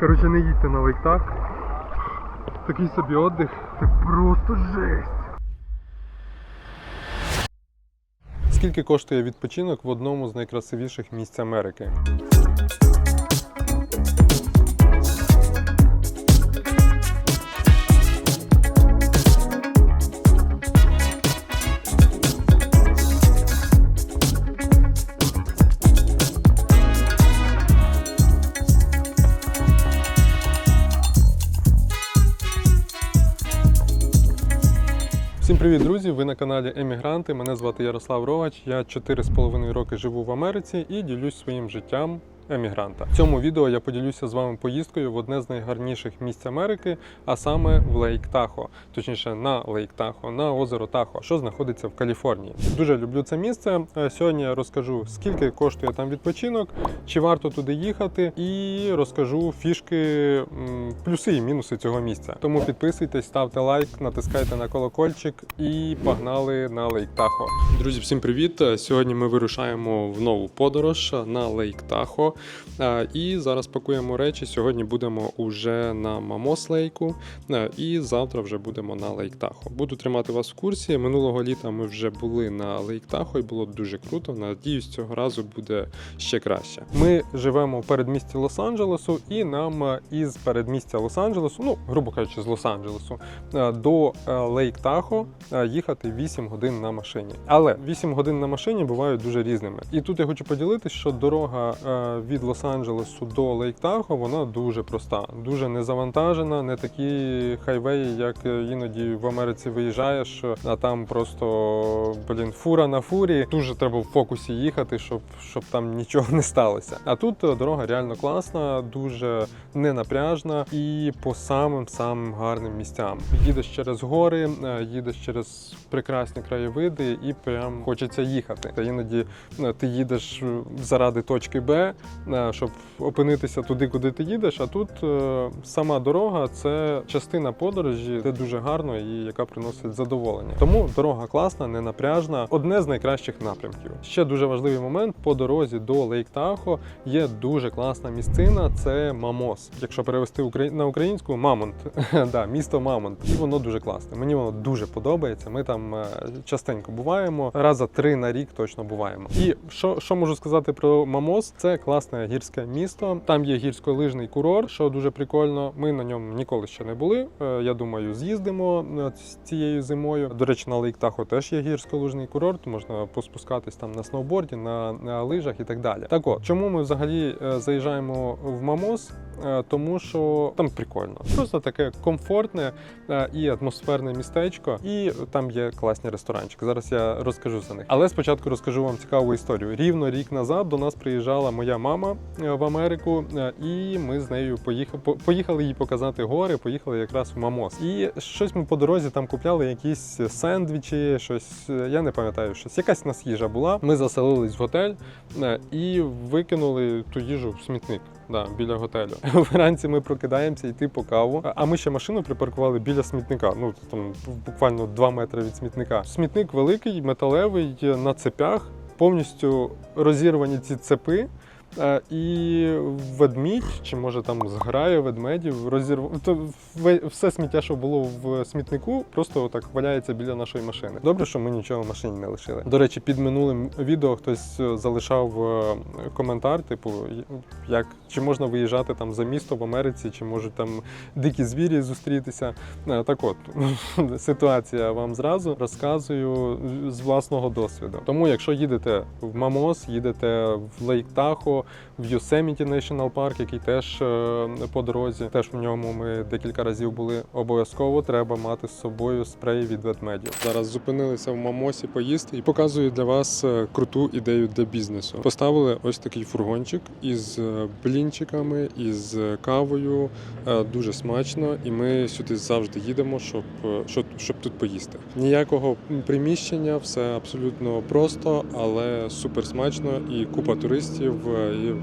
Коротше, не їдьте на лейктак. Такий собі отдих. Це просто жесть. Скільки коштує відпочинок в одному з найкрасивіших місць Америки? Привіт, друзі! Ви на каналі Емігранти. Мене звати Ярослав Рогач. Я 4,5 роки живу в Америці і ділюсь своїм життям емігранта. В цьому відео я поділюся з вами поїздкою в одне з найгарніших місць Америки, а саме в Лейк Тахо, точніше на Лейк Тахо, на озеро Тахо, що знаходиться в Каліфорнії. Дуже люблю це місце. Е, Сьогодні я розкажу, скільки коштує там відпочинок, чи варто туди їхати, і розкажу фішки, плюси і мінуси цього місця. Тому підписуйтесь, ставте лайк, натискайте на колокольчик і погнали на Лейк Тахо. Друзі, всім привіт! Сьогодні ми вирушаємо в нову подорож на Лейк Тахо. Е, І зараз пакуємо речі. Сьогодні будемо уже на Мамос Лейку, і завтра вже будемо на Лейк Тахо. Буду тримати вас в курсі. Минулого літа ми вже були на Лейк Тахо і було дуже круто. Надіюсь, цього разу буде ще краще. Ми живемо в передмісті Лос-Анджелесу, і нам е, із передмістя Лос-Анджелесу, ну грубо кажучи, з Лос-Анджелесу е, до Лейк Тахо їхати 8 годин на машині. Але 8 годин на машині бувають дуже різними. І тут я хочу поділитися, що дорога від Лос-Анджелесу до Лейк Тахо вона дуже проста, дуже не завантажена, не такі хайвеї, як іноді в Америці виїжджаєш, а там просто блін фура на фурі. Дуже треба в фокусі їхати, щоб, щоб там нічого не сталося. А тут е, дорога реально класна, дуже ненапряжна і по самим самим гарним місцям. Їдеш через гори, е, їдеш через прекрасні краєвиди, і прям хочеться їхати. Та іноді е, ти їдеш заради точки Б, щоб опинитися туди, куди ти їдеш. А тут е, сама дорога це частина подорожі, де дуже гарно і яка приносить задоволення. Тому дорога класна, ненапряжна, одне з найкращих напрямків. Ще дуже важливий момент по дорозі до Лейк Тахо є дуже класна місцина. Це Мамос. Якщо перевести на українську, Мамонт, да, місто Мамонт, і воно дуже класне. Мені воно дуже подобається. Ми там е, частенько буваємо, раза три на рік точно буваємо. І що, що можу сказати про Мамос? Це класне гірське місто. Там є гірськолижний курорт, що дуже прикольно. Ми на ньому ніколи ще не були. Е, Я думаю, з'їздимо е, цією зимою. До речі, на Лейк теж є гірськолижний курорт. Можна поспускатись там на сноуборді, на, на лижах і так далі. Так от, чому ми взагалі е, заїжджаємо в Мамос? Е, Тому що там прикольно. Просто таке комфортне е, і атмосферне містечко, і там є класні ресторанчики. Зараз я розкажу за них. Але спочатку розкажу вам цікаву історію. Рівно рік назад до нас приїжджала моя мама е, в Америку, і ми з нею поїхали, поїхали їй показати гори. Поїхали якраз в Мамос. І щось ми по дорозі там купляли якісь сендвічі, щось я не пам'ятаю, щось якась у нас їжа була. Ми заселились в готель і викинули ту їжу в смітник. Да, біля готелю. Вранці ми прокидаємося йти по каву. А ми ще машину припаркували біля смітника. Ну там буквально 2 метри від смітника. Смітник великий, металевий на цепях, повністю розірвані ці цепи. Е, І ведмідь, чи може там зграя ведмедів, розірв... то все сміття, що було в смітнику, просто отак валяється біля нашої машини. Добре, що ми нічого в машині не лишили. До речі, під минулим відео хтось е, залишав е, коментар, типу, як чи можна виїжджати там за місто в Америці, чи можуть там дикі звірі зустрітися. Так от ситуація вам зразу розказую з власного досвіду. Тому, якщо їдете в Мамос, їдете в Лейк Тахо, в Yosemite National Park, який теж е, по дорозі, теж в ньому ми декілька разів були. Обов'язково треба мати з собою спрей від ведмедів. Зараз зупинилися в Мамосі поїсти і показую для вас е, круту ідею для бізнесу. Поставили ось такий фургончик із е, блінчиками, із кавою. Дуже смачно, і ми сюди завжди їдемо, щоб, щоб, щоб тут поїсти. Ніякого приміщення, все абсолютно просто, але супер смачно і купа туристів. І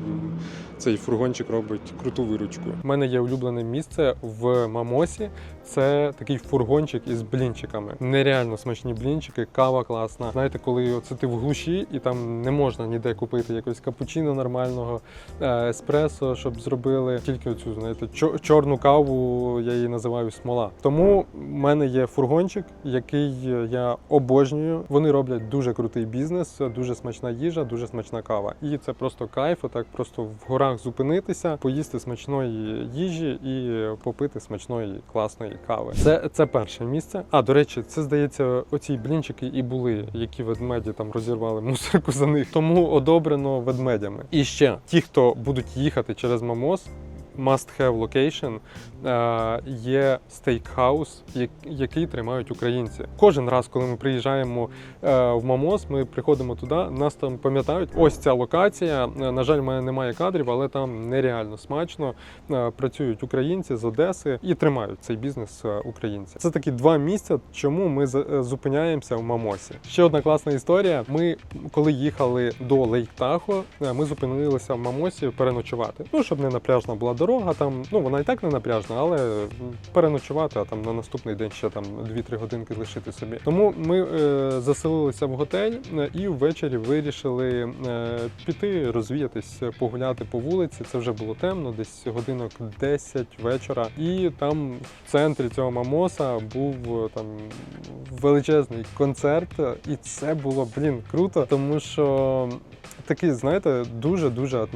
цей фургончик робить круту виручку. У мене є улюблене місце в Мамосі. Це такий фургончик із блінчиками. Нереально смачні блінчики, кава класна. Знаєте, коли оце ти в глуші і там не можна ніде купити якогось капучино нормального, е, еспресо, щоб зробили. Тільки оцю, знаєте, чорну каву я її називаю смола. Тому в мене є фургончик, який я обожнюю. Вони роблять дуже крутий бізнес, дуже смачна їжа, дуже смачна кава. І це просто кайф, отак просто в горах зупинитися, поїсти смачної їжі і попити смачної класної кави. Це, це перше місце. А до речі, це здається, оці блінчики і були, які ведмеді там розірвали мусорку за них. Тому одобрено ведмедями. І ще ті, хто будуть їхати через Мамос. Must have location е, є стейкхаус, як- який тримають українці. Кожен раз, коли ми приїжджаємо е, в Мамос, ми приходимо туди, нас там пам'ятають. Ось ця локація. Е, На жаль, в мене немає кадрів, але там нереально смачно. Працюють українці з Одеси і тримають цей бізнес українці. Це такі два місця, чому ми зупиняємося в Мамосі. Ще одна класна історія. Ми, коли їхали до Лейк Тахо, ми зупинилися в Мамосі переночувати. Ну, щоб не напряжна була дорога. Там ну вона і так не напряжна, але переночувати, а там на наступний день ще там 2-3 годинки лишити собі. Тому ми е, заселилися в готель е, і ввечері вирішили е, піти, розвіятись, погуляти по вулиці. Це вже було темно, десь годинок 10 вечора. І там в центрі цього мамоса був е, там величезний концерт, і це було блін круто, тому що. Такий, знаєте, дуже дуже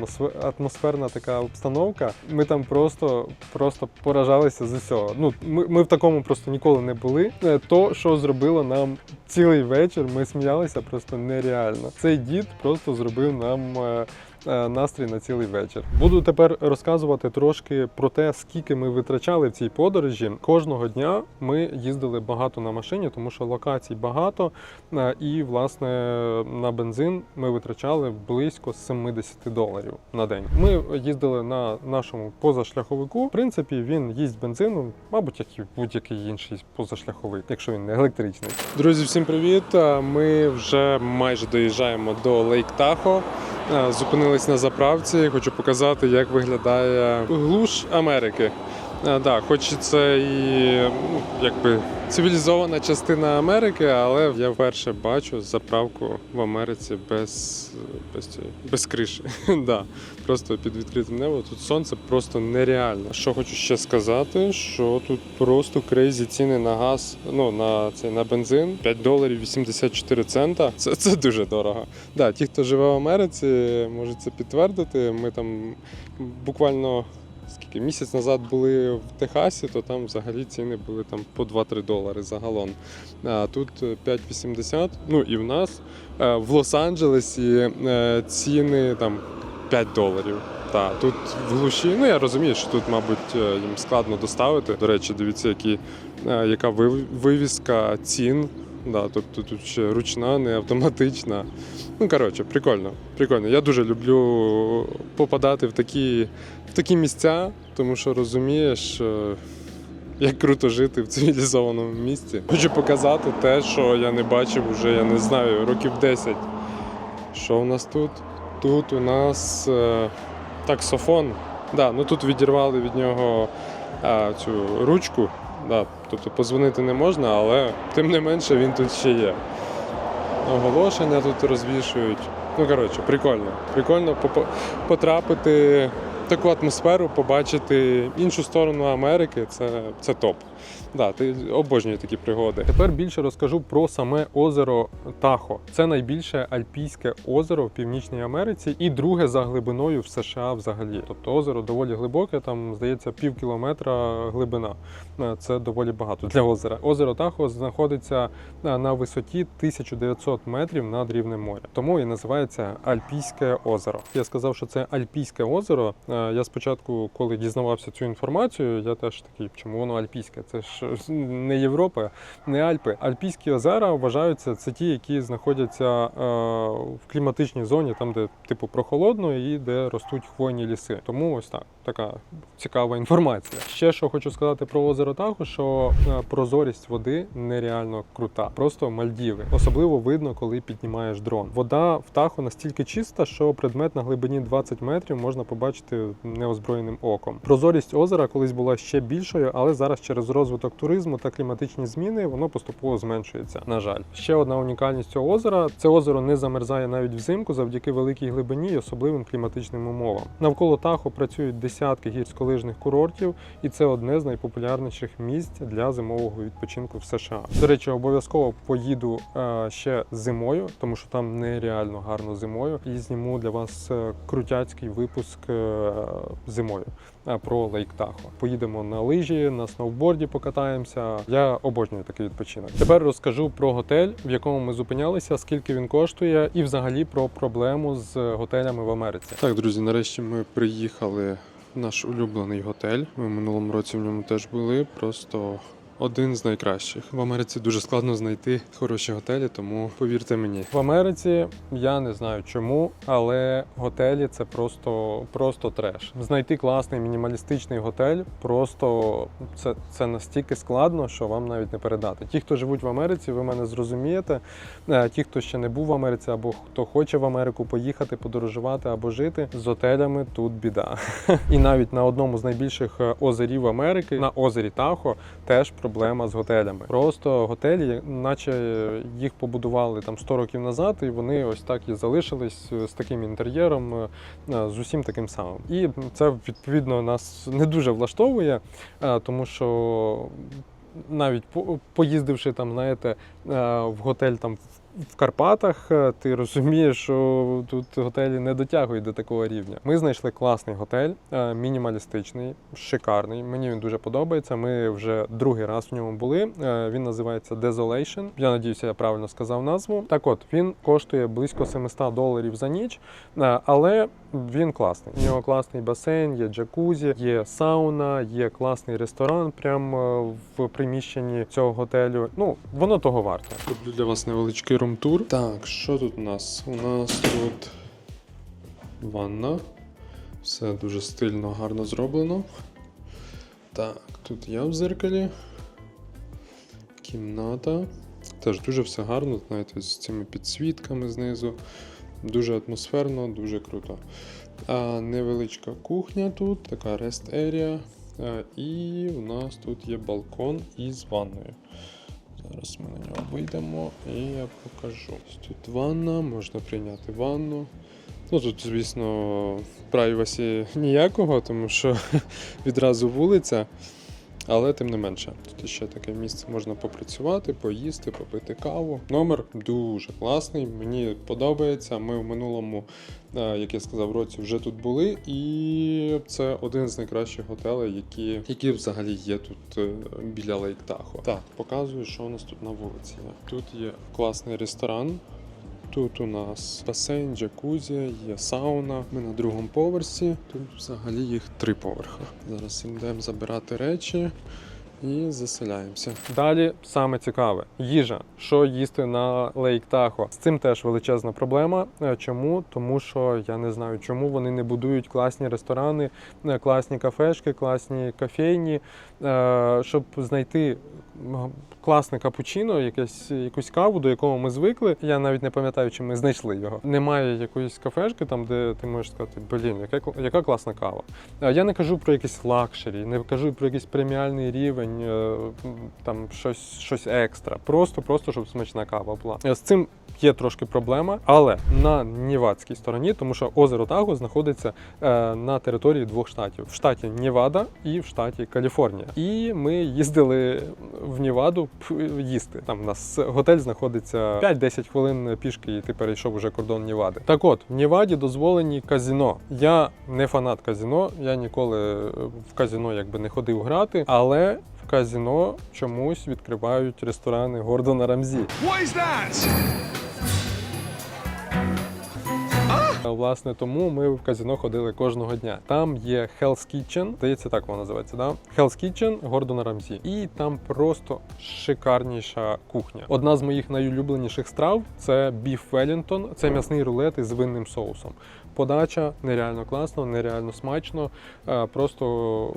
атмосферна така обстановка. Ми там просто просто поражалися з усього. Ну ми, ми в такому просто ніколи не були. Е, То, що зробило нам цілий вечір, ми сміялися просто нереально. Цей дід просто зробив нам. Е, Настрій на цілий вечір. Буду тепер розказувати трошки про те, скільки ми витрачали в цій подорожі. Кожного дня ми їздили багато на машині, тому що локацій багато. Е, І, власне, на бензин ми витрачали близько 70 доларів на день. Ми їздили на нашому позашляховику. В принципі, він їсть бензином, мабуть, як і будь-який інший позашляховик, якщо він не електричний. Друзі, всім привіт! Е, Ми вже майже доїжджаємо до Лейк Тахо. Е, Зупинились на заправці. Хочу показати, як виглядає глуш Америки. Е, Да, хоч і це і ну, якби цивілізована частина Америки, але я вперше бачу заправку в Америці без, без, без криші. да, просто під відкритим небом. Тут сонце просто нереально. Що хочу ще сказати, що тут просто крейзі ціни на газ, ну на цей на бензин 5 доларів 84 цента. Це, це дуже дорого. Да, ті, хто живе в Америці, можуть це підтвердити. Ми там буквально скільки місяць назад були в Техасі, то там взагалі ціни були там по 2-3 долари за галон. А тут е, 5,80. Ну і в нас е, в Лос-Анджелесі е, ціни там 5 доларів. Так, тут в глуші, ну я розумію, що тут, мабуть, е, їм складно доставити. До речі, дивіться, які, е, яка вив- вивіска цін. Да, тобто тут ще ручна, не автоматична. Ну, коротше, прикольно. Прикольно. Я дуже люблю попадати в такі, в такі місця, тому що розумієш, е, як круто жити в цивілізованому місті. Хочу показати те, що я не бачив вже, я не знаю, років 10. Що у нас тут? Тут у нас е, таксофон. Да, ну тут відірвали від нього е, цю ручку. Да, тобто позвонити не можна, але тим не менше він тут ще є. Оголошення тут розвішують. Ну, коротше, прикольно. Прикольно потрапити в таку атмосферу, побачити іншу сторону Америки це, це топ. Да, ти обожнюю такі пригоди. Тепер більше розкажу про саме озеро Тахо. Це найбільше альпійське озеро в Північній Америці і друге за глибиною в США взагалі. Тобто озеро доволі глибоке, там здається пів кілометра глибина. Е, Це доволі багато для озера. Озеро Тахо знаходиться е, на висоті 1900 метрів над рівнем моря. Тому і називається Альпійське озеро. Я сказав, що це Альпійське озеро. Е, Я спочатку, коли дізнавався цю інформацію, я теж такий, чому воно альпійське? Це ж не Європа, не Альпи. Альпійські озера вважаються це ті, які знаходяться е, в кліматичній зоні, там де типу прохолодно і де ростуть хвойні ліси. Тому ось так, така цікава інформація. Ще що хочу сказати про озеро Тахо, що е, прозорість води нереально крута. Просто Мальдіви. Особливо видно, коли піднімаєш дрон. Вода в Тахо настільки чиста, що предмет на глибині 20 метрів можна побачити неозброєним оком. Прозорість озера колись була ще більшою, але зараз через розвиток туризму та кліматичні зміни воно поступово зменшується. На жаль, ще одна унікальність цього озера: це озеро не замерзає навіть взимку завдяки великій глибині і особливим кліматичним умовам. Навколо Тахо працюють десятки гірськолижних курортів, і це одне з найпопулярніших місць для зимового відпочинку в США. До речі, обов'язково поїду е, ще зимою, тому що там нереально гарно зимою. І зніму для вас е, крутяцький випуск е, зимою про Лейк Тахо. Поїдемо на лижі, на сноуборді покатаємося. Я обожнюю такий відпочинок. Тепер розкажу про готель, в якому ми зупинялися, скільки він коштує, і взагалі про проблему з готелями в Америці. Так, друзі, нарешті ми приїхали в наш улюблений готель. Ми минулому році в ньому теж були. Просто один з найкращих. В Америці дуже складно знайти хороші готелі, тому повірте мені. В Америці я не знаю чому, але готелі це просто, просто треш. Знайти класний мінімалістичний готель просто це, це настільки складно, що вам навіть не передати. Ті, хто живуть в Америці, ви мене зрозумієте. Е, Ті, хто ще не був в Америці, або хто хоче в Америку поїхати, подорожувати або жити, з готелями тут біда. І навіть на одному з найбільших е, озерів Америки, на озері Тахо, теж проблема з готелями. Просто готелі, наче їх побудували там 100 років назад, і вони ось так і залишились е, з таким інтер'єром, е, е, з усім таким самим. І це відповідно нас не дуже влаштовує, тому що. Навіть по- поїздивши там, знаєте, в готель там в Карпатах, е, ти розумієш, що тут готелі не дотягують до такого рівня. Ми знайшли класний готель, е, мінімалістичний, шикарний. Мені він дуже подобається. Ми вже другий раз в ньому були. Е, Він називається Desolation. Я надіюся, я правильно сказав назву. Так от він коштує близько 700 доларів за ніч, але він класний. У нього класний басейн, є джакузі, є сауна, є класний ресторан прямо в приміщенні цього готелю. Ну, воно того варте. Роблю для вас невеличкий рум-тур. Так, що тут у нас? У нас тут ванна. Все дуже стильно, гарно зроблено. Так, тут я в зеркалі. Кімната. Теж дуже все гарно, знаєте, з цими підсвітками знизу. Дуже атмосферно, дуже круто. А, невеличка кухня тут, така. А, і у нас тут є балкон із ванною. Зараз ми на нього вийдемо і я покажу. Ось Тут ванна, можна прийняти ванну. Ну тут, звісно, в прайвасі ніякого, тому що відразу вулиця. Але тим не менше, тут ще таке місце можна попрацювати, поїсти, попити каву. Номер дуже класний, мені подобається. Ми в минулому, е, як я сказав, році вже тут були, і це один з найкращих готелей, які, які взагалі є тут е, біля Лейк Тахо. Так, показую, що у нас тут на вулиці. Тут є класний ресторан. Тут у нас басейн, джакузі, є сауна. Ми на другому поверсі. Тут взагалі їх три поверхи. Зараз йдемо забирати речі і заселяємося. Далі саме цікаве їжа. Що їсти на Лейк Тахо? З цим теж величезна проблема. Е, Чому? Тому що я не знаю, чому вони не будують класні ресторани, е, класні кафешки, класні кофейні, щоб знайти класне капучино, якесь, якусь каву, до якого ми звикли. Я навіть не пам'ятаю, чи ми знайшли його. Немає якоїсь кафешки, там, де ти можеш сказати, блін, яка, яка класна кава. Е, Я не кажу про якийсь лакшері, не кажу про якийсь преміальний рівень, е, там щось, щось екстра. Просто, просто щоб смачна кава була. Е, З цим є трошки проблема, але на Нівадській стороні, тому що озеро Таго знаходиться е, на території двох штатів: в штаті Нівада і в штаті Каліфорнія. І ми їздили в Ніваду їсти. Там у нас готель знаходиться 5-10 хвилин пішки, і ти перейшов уже кордон Нівади. Так от, в Ніваді дозволені казіно. Я не фанат казіно, я ніколи в казіно якби не ходив грати, але в казіно чомусь відкривають ресторани Гордона Рамзі. What is that? Власне, тому ми в казино ходили кожного дня. Там є Hell's Kitchen, здається, так воно називається, да? Hell's Kitchen Гордона Рамзі. І там просто шикарніша кухня. Одна з моїх найулюбленіших страв це біф Веллінгтон. Це м'ясний рулет із винним соусом. Подача нереально класно, нереально смачно, е, просто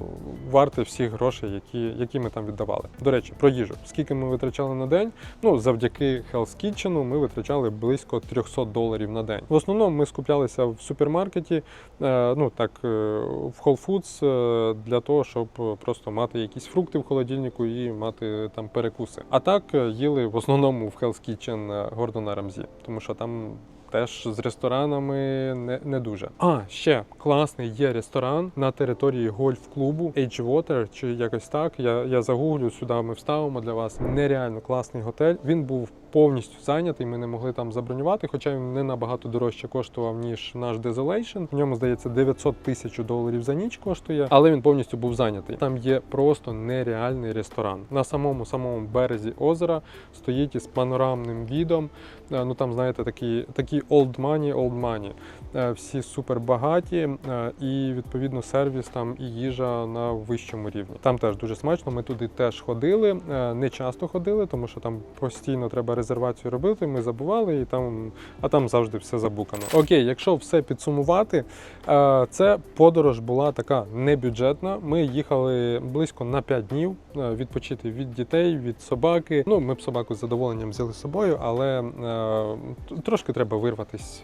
варте всіх грошей, які, які ми там віддавали. До речі, про їжу. Скільки ми витрачали на день? Ну, завдяки Hell's Kitchen ми витрачали близько 300 доларів на день. В основному ми скуплялися в супермаркеті, е, ну так, е, в Whole Foods е, для того, щоб просто мати якісь фрукти в холодильнику і мати там перекуси. А так їли в основному в Hell's Kitchen Гордона Рамзі, тому що там теж з ресторанами не, не дуже. А, ще класний є ресторан на території гольф-клубу Edgewater, чи якось так. Я, я загуглю сюди. Ми вставимо для вас. Нереально класний готель. Він був повністю зайнятий. Ми не могли там забронювати, хоча він не набагато дорожче коштував ніж наш Desolation. В ньому здається 900 тисяч доларів за ніч коштує, але він повністю був зайнятий. Там є просто нереальний ресторан. На самому самому березі озера стоїть із панорамним відом. Е, Ну там, знаєте, такі, такі old money, old money. Е, Всі супер багаті, е, і відповідно сервіс там і їжа на вищому рівні. Там теж дуже смачно. Ми туди теж ходили. Не часто ходили, тому що там постійно треба резервацію робити. Ми забували, і там, а там завжди все забукано. Окей, якщо все підсумувати, е, це подорож була така небюджетна. Ми їхали близько на 5 днів е, відпочити від дітей, від собаки. Ну, ми б собаку з задоволенням взяли з собою, але е, трошки треба вирватись,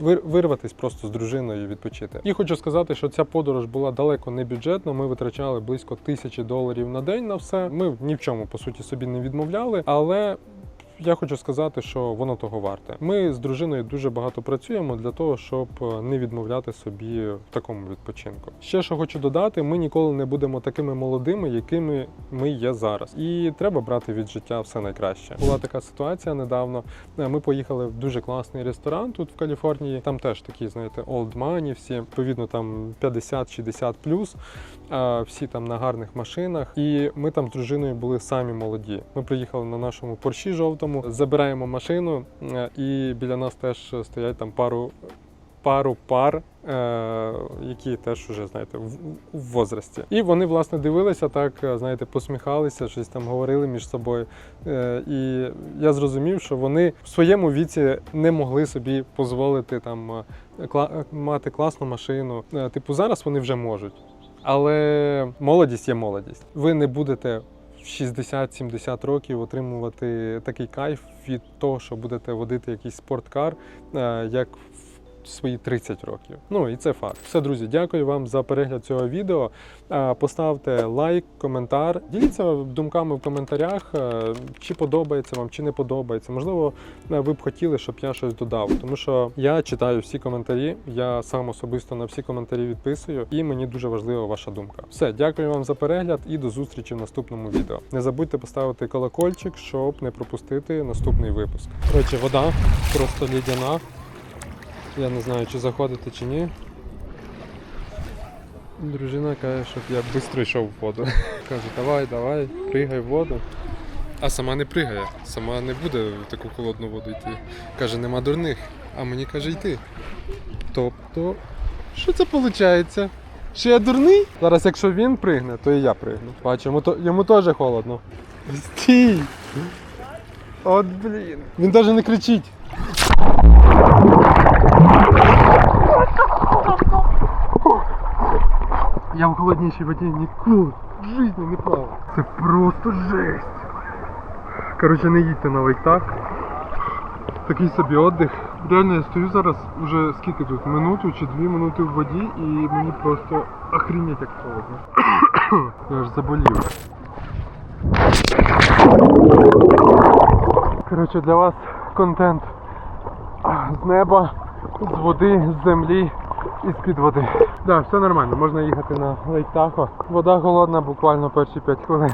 вирватись просто з дружиною відпочити. І хочу сказати, що ця подорож була далеко не бюджетна. Ми витрачали близько тисячі доларів на день на все. Ми ні в чому по суті собі не відмовляли, але. Я хочу сказати, що воно того варте. Ми з дружиною дуже багато працюємо для того, щоб е, не відмовляти собі в такому відпочинку. Ще що хочу додати, ми ніколи не будемо такими молодими, якими ми є зараз. І треба брати від життя все найкраще. Була така ситуація недавно. Е, Ми поїхали в дуже класний ресторан тут в Каліфорнії. Там теж такі, знаєте, money, всі відповідно там 50-60 плюс. Всі там на гарних машинах. І ми там з дружиною були самі молоді. Ми приїхали на нашому порші жовтому, забираємо машину, е, і біля нас теж стоять там пару. Пару пар, е, які теж уже знаєте в, в возрасті. І вони власне дивилися так, е, знаєте, посміхалися, щось там говорили між собою. Е, і я зрозумів, що вони в своєму віці не могли собі дозволити там е, кла- мати класну машину. Типу, зараз вони вже можуть. Але молодість є молодість. Ви не будете в 60-70 років отримувати такий кайф від того, що будете водити якийсь спорткар, е, як свої 30 років. Ну і це факт. Все, друзі, дякую вам за перегляд цього відео. Е, Поставте лайк, коментар. Діліться думками в коментарях, е, чи подобається вам, чи не подобається. Можливо, е, ви б хотіли, щоб я щось додав. Тому що я читаю всі коментарі, я сам особисто на всі коментарі відписую, і мені дуже важлива ваша думка. Все, дякую вам за перегляд і до зустрічі в наступному відео. Не забудьте поставити колокольчик, щоб не пропустити наступний випуск. Коротше, вода просто лідяна. Я не знаю, чи заходити, чи ні. Дружина каже, щоб я швидко йшов в воду. Каже, давай, давай, пригай в воду. А сама не пригає, сама не буде в таку холодну воду йти. Каже, нема дурних, а мені каже йти. Тобто, що це виходить? Що я дурний? Зараз, якщо він пригне, то і я пригну. Бачу, йому, йому теж холодно. Стій! От блін. Він навіть не кричить. Я в холоднейшей воде ніколи в житті не плавав. Це просто жесть. Коротше, не їдьте на лайктак. Такий собі отдих. Реально я стою зараз уже скільки тут? Минуту чи дві минути в воді і мені просто охренеть як холодно. я аж заболів. Коротше, для вас контент з неба, з води, з землі і з-під води. Да, все нормально, можна їхати на Лейк. Вода голодна буквально перші 5 хвилин.